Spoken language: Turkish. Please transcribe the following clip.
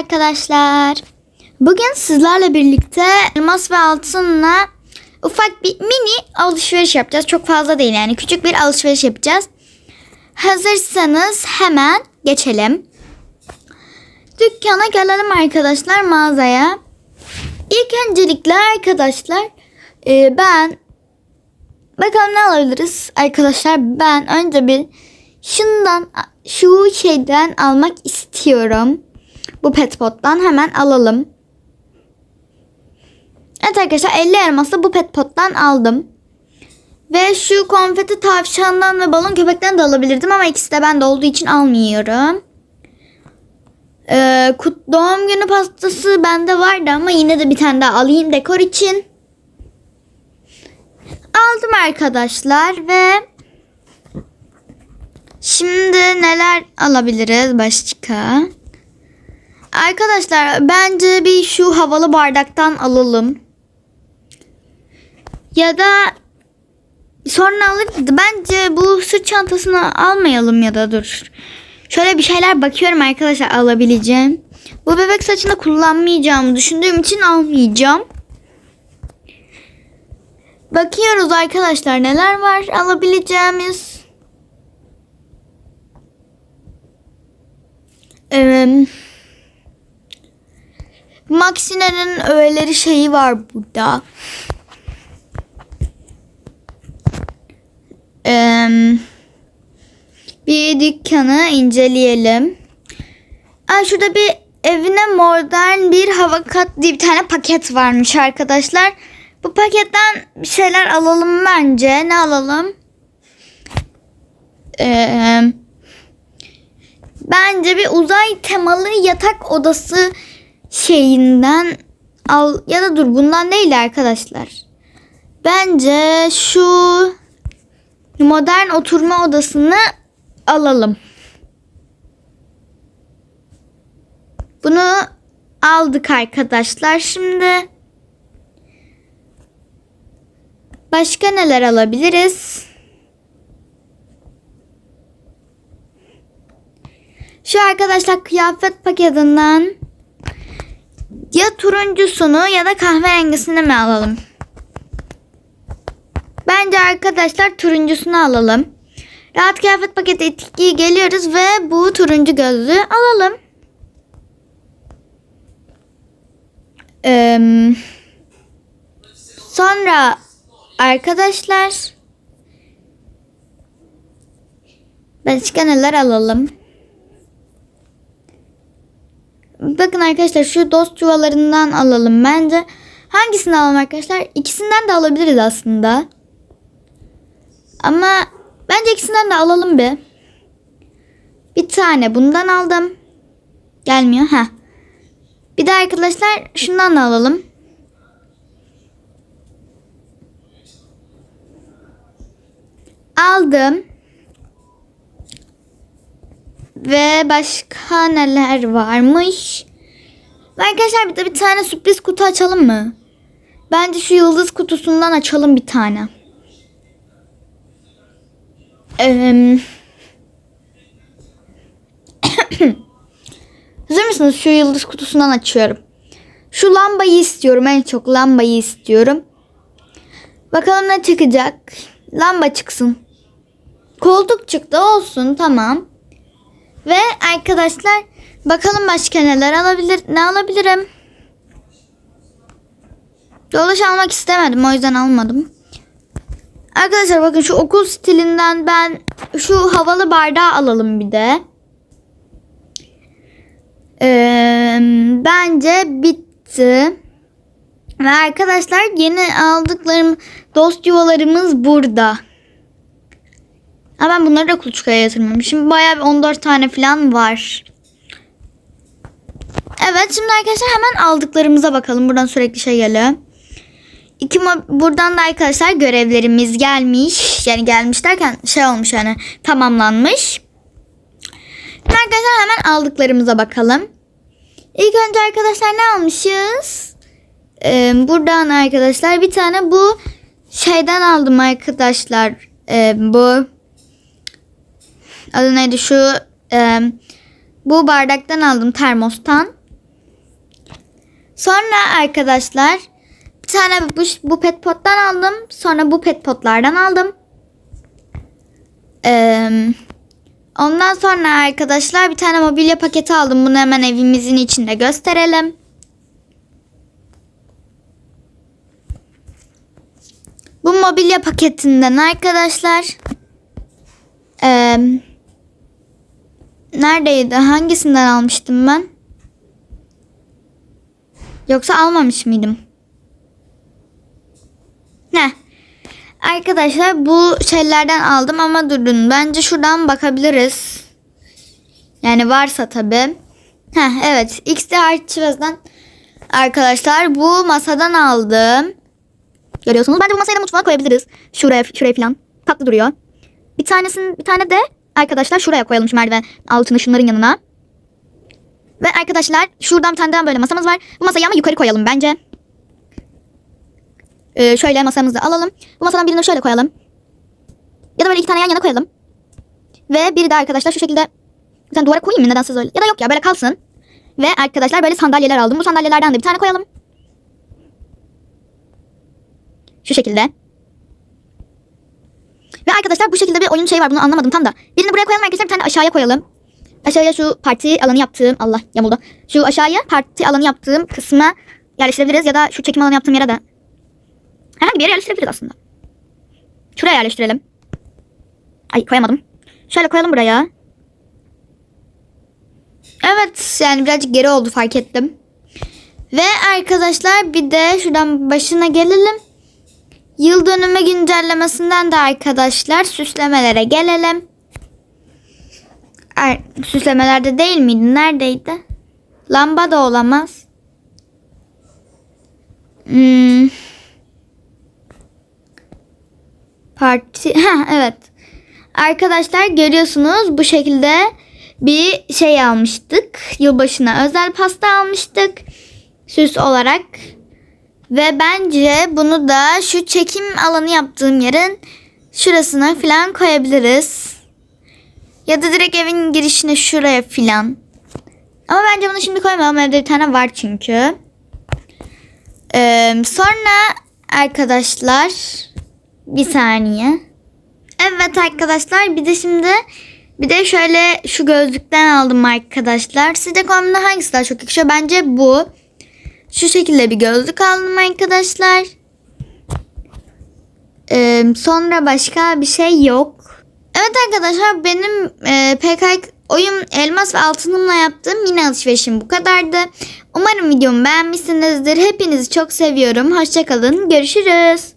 arkadaşlar. Bugün sizlerle birlikte elmas ve altınla ufak bir mini alışveriş yapacağız. Çok fazla değil yani küçük bir alışveriş yapacağız. Hazırsanız hemen geçelim. Dükkana gelelim arkadaşlar mağazaya. İlk öncelikle arkadaşlar e, ben bakalım ne alabiliriz arkadaşlar ben önce bir şundan şu şeyden almak istiyorum. Bu pet pottan hemen alalım. Evet arkadaşlar 50 elmasla bu pet pottan aldım. Ve şu konfeti tavşandan ve balon köpekten de alabilirdim ama ikisi de bende olduğu için almıyorum. Ee, kut doğum günü pastası bende vardı ama yine de bir tane daha alayım dekor için. Aldım arkadaşlar ve şimdi neler alabiliriz başka? Arkadaşlar bence bir şu havalı bardaktan alalım. Ya da sonra alırız. Bence bu sırt çantasını almayalım ya da dur. Şöyle bir şeyler bakıyorum arkadaşlar alabileceğim. Bu bebek saçını kullanmayacağımı düşündüğüm için almayacağım. Bakıyoruz arkadaşlar neler var alabileceğimiz. Ee, Maxine'nin öğeleri şeyi var burada. Ee, bir dükkanı inceleyelim. Ay şurada bir evine modern bir hava kat diye bir tane paket varmış arkadaşlar. Bu paketten bir şeyler alalım bence. Ne alalım? Ee, bence bir uzay temalı yatak odası şeyinden al ya da dur bundan değil arkadaşlar. Bence şu modern oturma odasını alalım. Bunu aldık arkadaşlar. Şimdi başka neler alabiliriz? Şu arkadaşlar kıyafet paketinden ya turuncusunu ya da kahverengisini mi alalım? Bence arkadaşlar turuncusunu alalım. Rahat kıyafet paketi etkiyi geliyoruz ve bu turuncu gözlüğü alalım. Ee, sonra arkadaşlar başka neler alalım? Bakın arkadaşlar şu dost çuvalarından alalım bence. Hangisini alalım arkadaşlar? İkisinden de alabiliriz aslında. Ama bence ikisinden de alalım bir. Bir tane bundan aldım. Gelmiyor. ha. Bir de arkadaşlar şundan da alalım. Aldım. Ve başka neler varmış? Arkadaşlar bir de bir tane sürpriz kutu açalım mı? Bence şu yıldız kutusundan açalım bir tane. Ee, Hazır mısınız? Şu yıldız kutusundan açıyorum. Şu lambayı istiyorum. En çok lambayı istiyorum. Bakalım ne çıkacak. Lamba çıksın. Koltuk çıktı olsun tamam. Ve arkadaşlar bakalım başka neler alabilir ne alabilirim? Dolaş almak istemedim o yüzden almadım. Arkadaşlar bakın şu okul stilinden ben şu havalı bardağı alalım bir de. Ee, bence bitti. Ve arkadaşlar yeni aldıklarım dost yuvalarımız burada. Ha ben bunları da kuluçkaya yatırmamışım. Bayağı bir 14 tane falan var. Evet şimdi arkadaşlar hemen aldıklarımıza bakalım. Buradan sürekli şey geliyor. İki buradan da arkadaşlar görevlerimiz gelmiş. Yani gelmiş derken şey olmuş yani tamamlanmış. Şimdi arkadaşlar hemen aldıklarımıza bakalım. İlk önce arkadaşlar ne almışız? Ee, buradan arkadaşlar bir tane bu şeyden aldım arkadaşlar. Ee, bu adı neydi şu e, bu bardaktan aldım termostan. Sonra arkadaşlar bir tane bu, bu pet pottan aldım. Sonra bu pet potlardan aldım. Ee, ondan sonra arkadaşlar bir tane mobilya paketi aldım. Bunu hemen evimizin içinde gösterelim. Bu mobilya paketinden arkadaşlar neredeydi? Hangisinden almıştım ben? Yoksa almamış mıydım? Ne? Arkadaşlar bu şeylerden aldım ama durun. Bence şuradan bakabiliriz. Yani varsa tabi. Heh evet. XD Archives'den arkadaşlar bu masadan aldım. Görüyorsunuz. Bence bu masayı da mutfağa koyabiliriz. Şuraya şuraya falan. Tatlı duruyor. Bir tanesini bir tane de arkadaşlar şuraya koyalım şu merdiven altına şunların yanına. Ve arkadaşlar şuradan bir böyle masamız var. Bu masayı ama yukarı koyalım bence. Ee, şöyle masamızı alalım. Bu masadan birini şöyle koyalım. Ya da böyle iki tane yan yana koyalım. Ve biri de arkadaşlar şu şekilde bir duvara koyayım mı nedense öyle. Ya da yok ya böyle kalsın. Ve arkadaşlar böyle sandalyeler aldım. Bu sandalyelerden de bir tane koyalım. Şu şekilde. Arkadaşlar bu şekilde bir oyun şey var. Bunu anlamadım tam da. Birini buraya koyalım arkadaşlar. Bir tane aşağıya koyalım. Aşağıya şu parti alanı yaptığım Allah yamuldu. Şu aşağıya parti alanı yaptığım kısma yerleştirebiliriz ya da şu çekim alanı yaptığım yere de herhangi bir yere yerleştirebiliriz aslında. Şuraya yerleştirelim. Ay koyamadım. Şöyle koyalım buraya. Evet yani birazcık geri oldu fark ettim. Ve arkadaşlar bir de şuradan başına gelelim. Yıl dönümü güncellemesinden de arkadaşlar süslemelere gelelim. Ay, süslemelerde değil miydi? Neredeydi? Lamba da olamaz. Hmm. Parti. Ha evet. Arkadaşlar görüyorsunuz bu şekilde bir şey almıştık. Yılbaşına özel pasta almıştık. Süs olarak. Ve bence bunu da şu çekim alanı yaptığım yerin şurasına falan koyabiliriz. Ya da direkt evin girişine şuraya filan. Ama bence bunu şimdi koymayalım. Evde bir tane var çünkü. Ee, sonra arkadaşlar bir saniye. Evet arkadaşlar bir de şimdi bir de şöyle şu gözlükten aldım arkadaşlar. Sizce kombinde hangisi daha çok yakışıyor? Bence bu. Şu şekilde bir gözlük aldım arkadaşlar. Ee, sonra başka bir şey yok. Evet arkadaşlar benim e, PKK oyun elmas ve altınımla yaptığım yine alışverişim bu kadardı. Umarım videomu beğenmişsinizdir. Hepinizi çok seviyorum. Hoşçakalın. Görüşürüz.